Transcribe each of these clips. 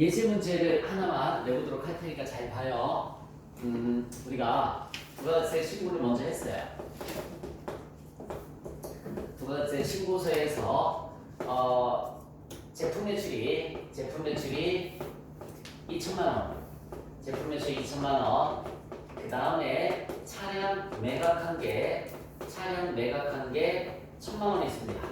예제 문제를 하나만 내보도록 할 테니까 잘 봐요. 음, 우리가 부가세 신고를 먼저 했어요. 부가세 신고서에서 어, 제품 매출이 제품 매출이 2천만 원, 제품 매출 2천만 원. 그 다음에 차량 매각한 게 차량 매각한 게 천만 원이 있습니다.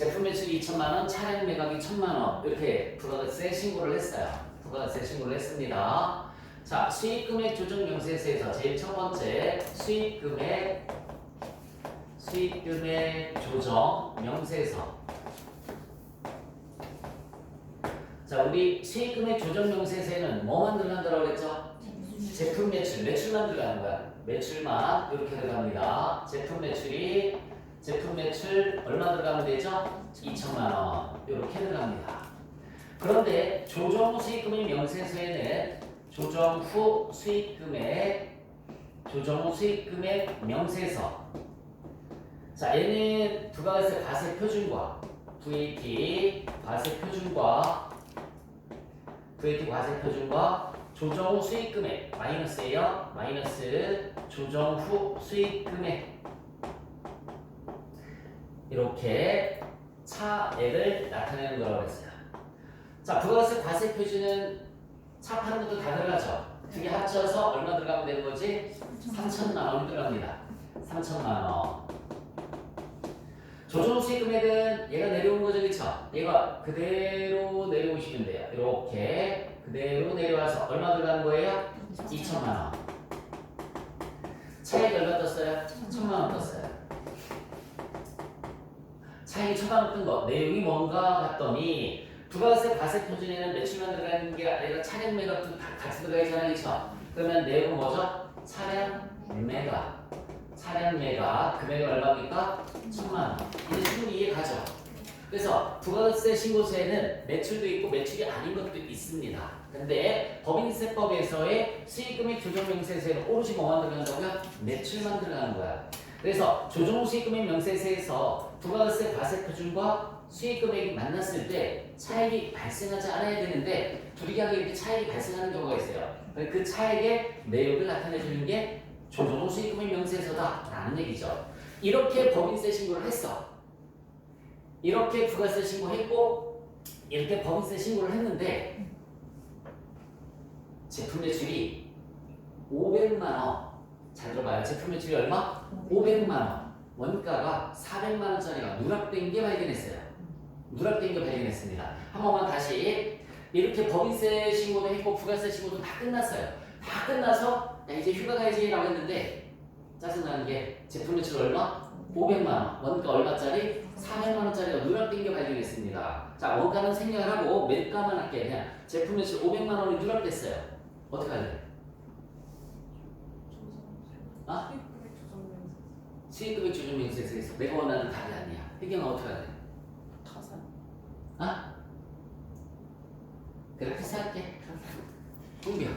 제품 매출 2천만 원, 차량 매각이 1천만 원 이렇게 부가세 신고를 했어요. 부가세 신고를 했습니다. 자, 수익금액 조정 명세서에서 제일 첫 번째 수익금액 수익금액 조정 명세서. 자, 우리 수익금액 조정 명세서에는 뭐만 들어간다고 그랬죠? 제품 매출, 매출만 들어가는 거야. 매출만 이렇게 들어갑니다. 제품 매출이 제품 매출 얼마 들어가면 되죠? 2천만 원 이렇게 들어갑니다. 그런데 조정 후 수익금의 명세서에는 조정 후 수익금액 조정 후 수익금액 명세서 자 얘는 부가세 과세 표준과 VAT 과세 표준과 VAT 과세 표준과 조정 후 수익금액 마이너스예요 마이너스 조정 후 수익금액 이렇게 차액을 나타내는 거라고 했어요. 자, 부가세 과세 표준은 차 파는 것도 다 들어가죠. 두개 합쳐서 얼마 들어가면 되는 거지? 3천만 원 들어갑니다. 3천만 원. 조정 수익 금액은 얘가 내려온 거죠, 그쵸? 얘가 그대로 내려오시면 돼요. 이렇게 그대로 내려와서 얼마 들어가는 거예요? 2천만 원. 차액 얼마 떴어요? 1천만 원 떴어요. 차익이 처방했던 거 내용이 뭔가 봤더니 부가세 과세 표준에는 매출만 들어가는 게 아니라 차량 매각도 다 같이 들어가 있잖아요 그렇죠? 그러면 내용은 뭐죠? 차량 매각 차량 매각 금액은 얼마입니까? 천만 원 이제 충분히 이해 가죠? 그래서 부가세 신고서에는 매출도 있고 매출이 아닌 것도 있습니다 근데 법인세법에서의 수익금액 조정 명세서에는 오롯이 뭐만 들어간다고요? 매출만 들어가는 거야 그래서 조정 수익금액 명세서에서 부가세 과세 표준과 수익 금액이 만났을 때 차익이 발생하지 않아야 되는데 불이하게 이렇게 차익이 발생하는 경우가 있어요. 그 차익의 내역을 나타내 주는 게 조정 수익 금액 명세서다라는 얘기죠. 이렇게 법인세 신고를 했어. 이렇게 부가세 신고했고 이렇게 법인세 신고를 했는데 제품 매출이 500만 원. 잘 들어봐요. 제품 매출이 얼마? 500만 원. 원가가 400만 원짜리가 누락된 게 발견했어요. 누락된 게 발견했습니다. 한 번만 다시 이렇게 법인세 신고도 했고 부가세 신고도 다 끝났어요. 다 끝나서 야 이제 휴가 가야지라고 했는데 짜증나는 게 제품 매출 얼마? 500만 원. 원가 얼마짜리? 400만 원짜리가 누락된 게 발견했습니다. 자 원가는 생략을 하고 매가만 할게 그냥 제품 매출 500만 원이 누락됐어요. 어떻게 할래? 아? 수익금액 조정 명세서에서 내가 원하는 답이 아니야. 혜경아 어떻게 할래? 아? 그래 패스할게. 은비야.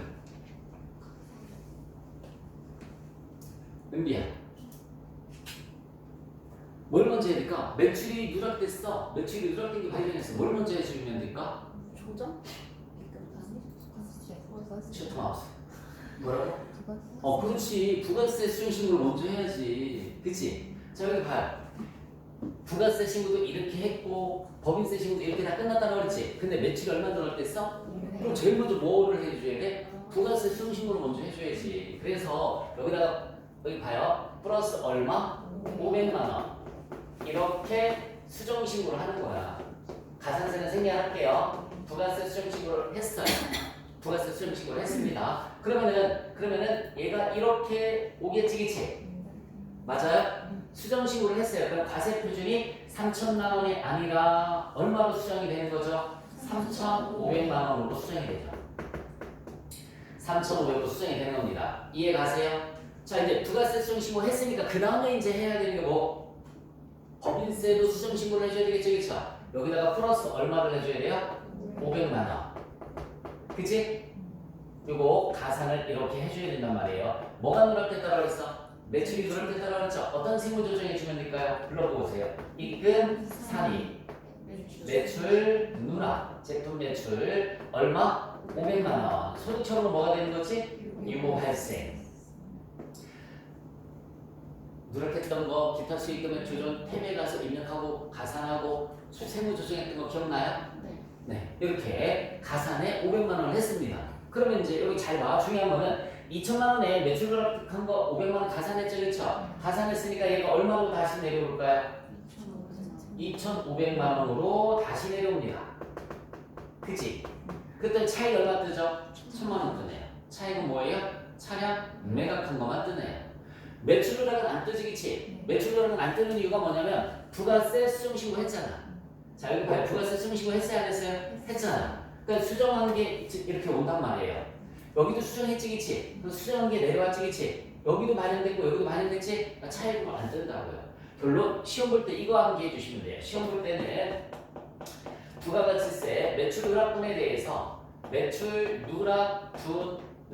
은비야. 뭘 먼저 해야 될까? 매출이 누락됐어. 매출이 누락된 게 발견했어. 뭘 먼저 해주면 될까? 조정? 슈터 마우스. 뭐라고? 어, 그렇지. 부가세 수령 신고를 먼저 해야지. 그치? 자, 여기 봐요. 부가세 신고도 이렇게 했고, 법인세 신고도 이렇게 다 끝났다고 그랬지? 근데 매출이 얼마 들어갔댔어? 그럼 제일 먼저 뭐를 해줘야 돼? 부가세 수령 신고를 먼저 해줘야지. 그래서 여기다가, 여기 봐요. 플러스 얼마? 500만 원. 이렇게 수정 신고를 하는 거야. 가산세는 생략할게요. 부가세 수정 신고를 했어요. 부가세 수정 신고를 했습니다. 그러면은 그러면은 얘가 이렇게 오겠지, 그치? 맞아요? 수정 신고를 했어요. 그럼 과세 표준이 3천만 원이 아니라 얼마로 수정이 되는 거죠? 3,500만 원으로 수정이 되죠. 3,500으로 수정이 되는 겁니다. 이해 가세요? 자 이제 부가세 수정 신고 했으니까 그 다음에 이제 해야 되는 게 뭐? 법인세도 수정 신고를 해줘야 되겠죠, 그렇죠? 여기다가 플러스 얼마를 해줘야 돼요? 500만 원. 그치? 요거 가산을 이렇게 해줘야 된단 말이에요. 뭐가 누락됐다고 했어? 매출이 누락됐다고 했죠? 어떤 세무 조정해 주면 될까요? 불러보세요. 입금, 산입. 매출 누락 제품 매출 얼마? 500만 원. 소득처럼 뭐가 되는 거지? 유보 발생. 누락했던 거 기타 수익금액 조정 탭에 가서 입력하고 가산하고 수- 세무 조정했던 거 기억나요? 네. 이렇게 가산에 500만 원을 했습니다. 그러면 이제 여기 잘 봐. 중요한 거는 2천만 원에 매출 누락한 거 500만 원 가산했죠, 그렇죠? 가산했으니까 얘가 얼마로 다시 내려올까요? 2,500만 원으로 다시 내려옵니다. 그치? 그때 차이 얼마 뜨죠? 1,000만 원 뜨네요. 차이가 뭐예요? 차량 매각한 것만 뜨네요. 매출 누락은 안 뜨지, 그치? 매출 누락은 안 뜨는 이유가 뭐냐면 부가세 수정 신고 했잖아. 자, 여기 봐요. 부가세 수정 신고 했어요, 안 했어요? 했잖아. 그러니까 수정한 게 이렇게 온단 말이에요. 여기도 수정했지, 그치? 그럼 수정한 게 내려왔지, 그치? 여기도 반영됐고 여기도 반영됐지? 그러니까 차이가 안 뜬다고요. 결론 시험 볼 때 이거 암기해 주시면 돼요. 시험 볼 때는 부가가치세 매출 누락분에 대해서 매출 누락분을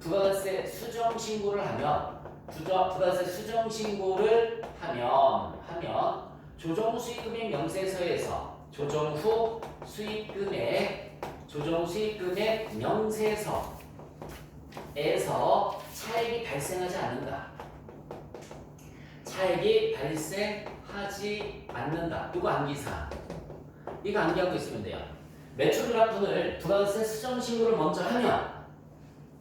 부가가세 수정 신고를 하면 부가, 부가세 수정 신고를 하면 하면 조정 수익금액 명세서에서 조정 후 수익금액 조정 수익금액 명세서에서 차익이 발생하지 않는다. 차익이 발생하지 않는다. 이거 암기사. 이거 암기하고 있으면 돼요. 매출 누락분을 부가세 수정 신고를 먼저 하면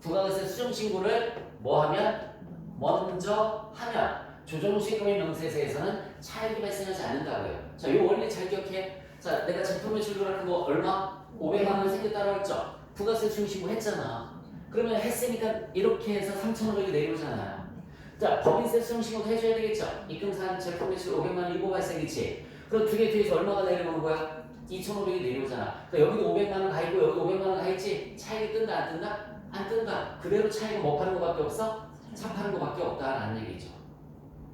부가세 수정 신고를 뭐 하면 먼저 하면 조정 수익금의 명세서에서는 차익이 발생하지 않는다고요. 자, 이 원리 잘 기억해. 자, 내가 제품 매출 누락한 거 얼마? 500만 원 생겼다고 했죠. 부가세 신고 했잖아. 그러면 했으니까 이렇게 해서 3,500이 내려오잖아요. 자, 법인세 신고도 해줘야 되겠죠. 입금산 제품 매출 500만 원 이보 발생이지. 그럼 두 개 뒤에서 얼마가 내려오는 거야? 2,500이 내려오잖아. 그러니까 여기도 500만 원 가 있고 여기도 500만 원 가 있지. 차익이 뜬다 안 뜬다? 안 뜬다. 그대로 차익은 뭐 파는 거밖에 없어? 차 파는 거밖에 없다라는 얘기죠.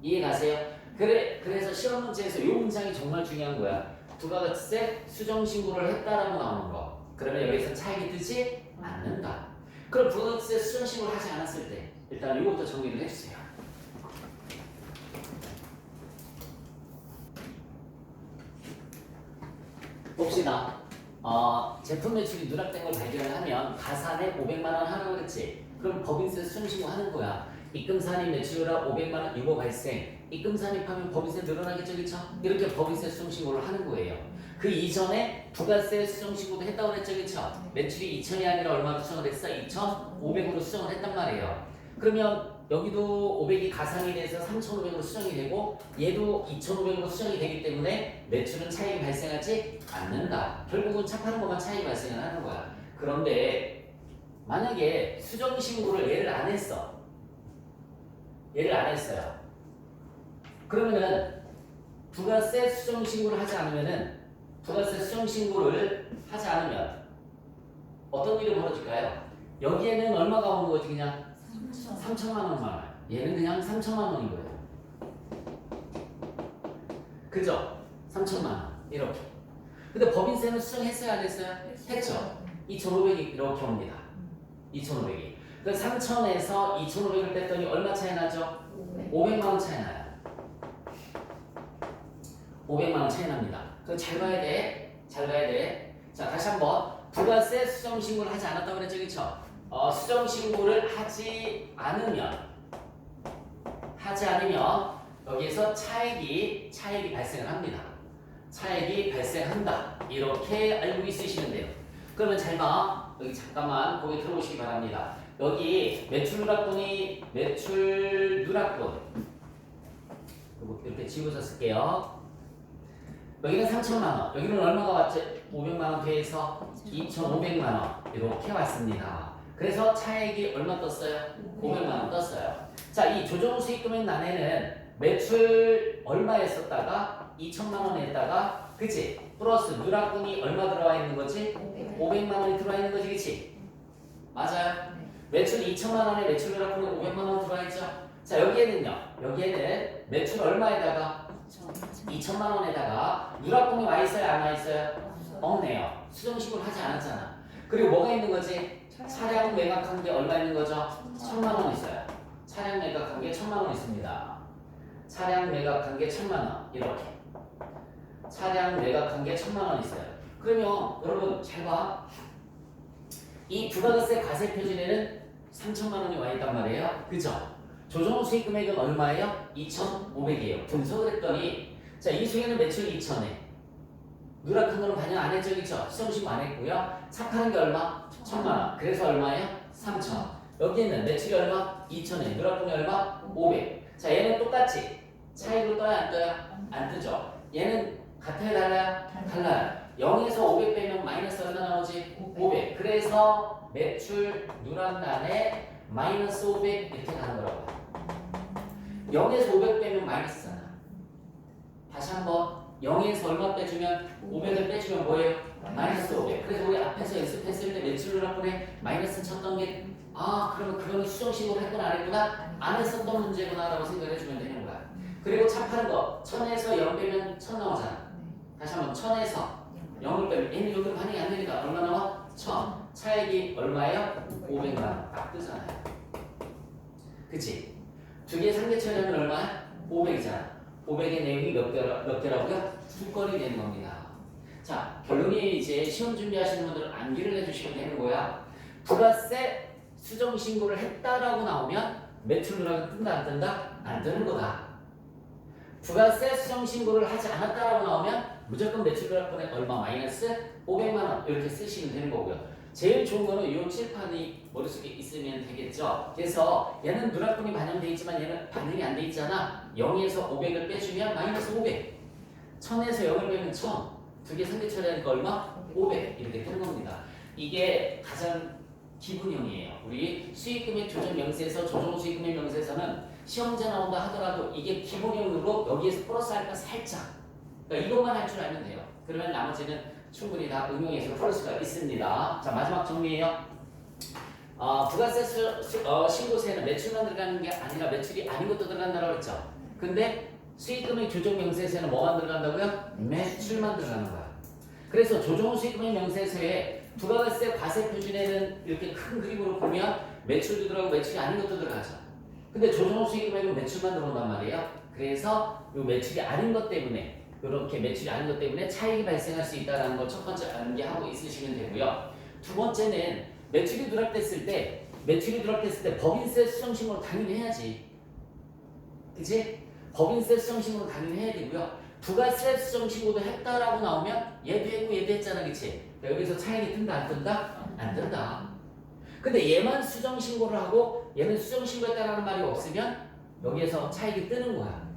이해 가세요? 그래 그래서 시험 문제에서 이 문장이 정말 중요한 거야. 부가가치세 수정 신고를 했다라고 나오는 거. 그러면 여기서 차익이 뜨지 않는다. 그럼 부가가치세 수정 신고를 하지 않았을 때 일단 이것부터 정리를 해주세요. 봅시다. 어, 제품 매출이 누락된 걸 발견을 하면 가산에 500만 원 하라고 그랬지. 그럼 법인세 수정 신고 하는 거야. 입금산입 매출이라 500만 원 유보 발생. 입금산입하면 법인세 늘어나겠죠, 그렇죠? 이렇게 법인세 수정신고를 하는 거예요. 그 이전에 부가세 수정신고도 했다고 그랬죠, 그렇죠? 매출이 2천이 아니라 얼마로 수정을 했어? 2,500으로 수정을 했단 말이에요. 그러면 여기도 500이 가산이 돼서 3,500으로 수정이 되고 얘도 2,500으로 수정이 되기 때문에 매출은 차익이 발생하지 않는다. 결국은 차 파는 것만 차익이 발생을 하는 거야. 그런데 만약에 수정 신고를 얘를 안 했어. 얘를 안 했어요. 그러면은 부가세 수정 신고를 하지 않으면은 부가세 수정 신고를 하지 않으면 어떤 일이 벌어질까요? 여기에는 얼마가 오는 거지 그냥 3천만 원만 와요. 얘는 그냥 3천만 원인 거예요. 그죠? 3천만 원 이렇게. 근데 법인세는 수정했어요 안 했어요? 했죠. 2,500이 이렇게 옵니다. 2,500이. 그 3천에서 2,500을 뺐더니 얼마 차이 나죠? 500만 원 차이 나요. 500만 원 차이 납니다. 그거 잘 봐야 돼. 잘 봐야 돼. 자, 다시 한번 부가세 수정 신고를 하지 않았다고 그랬죠, 그렇죠? 어, 수정 신고를 하지 않으면 하지 않으면 여기에서 차액이 차액이 발생을 합니다. 차액이 발생한다. 이렇게 알고 있으시면 돼요. 그러면 잘 봐. 여기 잠깐만 고개 들어보시기 바랍니다. 여기 매출 누락분이 매출 누락분 이렇게 지우서 쓸게요. 여기는 3천만 원, 여기는 얼마가 왔죠? 500만 원 더해서 2,500만 원 이렇게 왔습니다. 그래서 차액이 얼마 떴어요? 500만 원 떴어요. 자, 이 조정 수익 금액 난에는 매출 얼마였었다가 2천만 원에다가 그치? 플러스 누락분이 얼마 들어와 있는 거지? 500만 원이 들어와 있는 거지, 그치? 맞아요. 매출 2천만 원에 매출 누락분이 500만 원 들어와 있죠. 자, 여기에는요. 여기에는 매출 얼마에다가 2천만 원에다가 누락분이 와 있어요, 안 와 있어요? 없네요. 수정식을 하지 않았잖아. 그리고 뭐가 있는 거지? 차량 매각한 게 얼마 있는 거죠? 천만 원 있어요. 차량 매각한 게 천만 원 있습니다. 차량 매각한 게 천만 원 이렇게. 차량 매각한 게 천만 원 있어요. 그러면 여러분 잘 봐. 이 부가가세 과세 표준에는 3천만 원이 와 있단 말이에요. 그죠? 조정 수익 금액은 얼마예요? 2,500이에요. 분석을 했더니 자, 이 중에는 매출 2,000에 누락한 거는 반영 안 했죠, 그죠? 시정신고 안 했고요. 착하는 게 얼마? 1,000만 원. 그래서 얼마예요? 3,000. 여기는 매출이 얼마? 2,000에 누락한 게 얼마? 500. 자, 얘는 똑같이 차이로 떠야 안 떠요? 안 뜨죠. 얘는 같아요, 달라요? 달라요. 0에서 500 빼면 마이너스 얼마 나오지? 500. 그래서 매출 누락 난에 마이너스 500 이렇게 가는 거라고. 0에서 500 빼면 마이너스잖아. 다시 한번 0에서 얼마 빼주면 500을 빼주면 뭐예요? 마이너스 500. 그래서 우리 앞에서 연습했을 때 매출 누락분에 마이너스 쳤던 게 아, 그러면 그거는 수정식으로 했구나 안 했구나? 안 했었던 문제구나 라고 생각해 주면 되는 거야. 그리고 차파는 거 1000에서 0 빼면 1000 나오잖아. 다시 한번 1000에서 0을 빼면 얘는 여기로 반영이 안 되니까 얼마 나와? 1000. 차액이 얼마예요? 500만 원. 딱 뜨잖아요. 그치? 두개 상대 처리하면 얼마야? 500이잖아. 500의 내용이 몇, 개라, 몇 개라고요? 두 건이 되는 겁니다. 자, 결론이 이제 시험 준비하시는 분들은 암기를 해주시면 되는 거야. 부가세 수정 신고를 했다라고 나오면 매출 누락이 뜬다 안 뜬다? 안 뜨는 거다. 부가세 수정 신고를 하지 않았다라고 나오면 무조건 매출 누락분에 얼마 마이너스 500만 원 이렇게 쓰시면 되는 거고요. 제일 좋은 거는 이 칠판이 머릿속에 있으면 되겠죠. 그래서 얘는 누락분이 반영돼 있지만 얘는 반영이 안 돼 있잖아. 0에서 500을 빼주면 마이너스 500. 1000에서 0을 빼면 1000. 두개 상대 처리하니까 얼마? 500 이렇게 되는 겁니다. 이게 가장 기본형이에요. 우리 수익금액 조정 명세에서 조정 수익금액 명세에서는 시험제 나온다 하더라도 이게 기본형으로 여기에서 플러스 알파 살짝. 그러니까 이것만 할 줄 알면 돼요. 그러면 나머지는 충분히 다 응용해서 풀 수가 있습니다. 자 마지막 정리해요. 어, 부가세 수, 수- 어, 신고세는 매출만 들어가는 게 아니라 매출이 아닌 것도 들어간다고 했죠. 근데 수익금액 조정 명세세는 뭐만 들어간다고요? 매출만 들어가는 거야. 그래서 조정 수익금액 명세세에 부가세 과세 표준에는 이렇게 큰 그림으로 보면 매출도 들어가고 매출이 아닌 것도 들어가죠. 근데 조정 수익금액은 매출만 들어온단 말이에요. 그래서 이 매출이 아닌 것 때문에 이렇게 매출이 아닌 것 때문에 차익이 발생할 수 있다는 걸 첫 번째 암기하고 있으시면 되고요. 두 번째는 매출이 누락됐을 때 매출이 누락됐을 때 법인세 수정신고를 당연히 해야지. 그치? 법인세 수정신고를 당연히 해야 되고요. 부가세 수정신고도 했다라고 나오면 얘도 했고 얘도 했잖아 그치? 그러니까 여기서 차익이 뜬다 안 뜬다? 안 뜬다. 근데 얘만 수정신고를 하고 얘는 수정신고했다라는 말이 없으면 여기에서 차익이 뜨는 거야.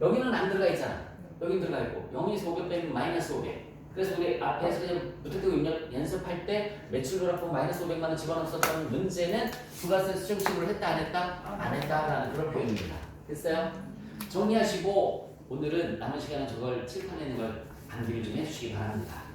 여기는 안 들어가 있잖아. 여기 들어가 있고 0에서 500 빼면 마이너스 500. 그래서 우리 앞에서 무턱대고 입력 연습할 때 매출 누락분 마이너스 500만 원 집어넣었었던 문제는 부가세 수정 신고를 했다 안 했다? 안 했다라는 그런 표현입니다. 됐어요? 정리하시고 오늘은 남은 시간은 저걸 칠판에 있는 걸 암기를 좀 해주시기 바랍니다.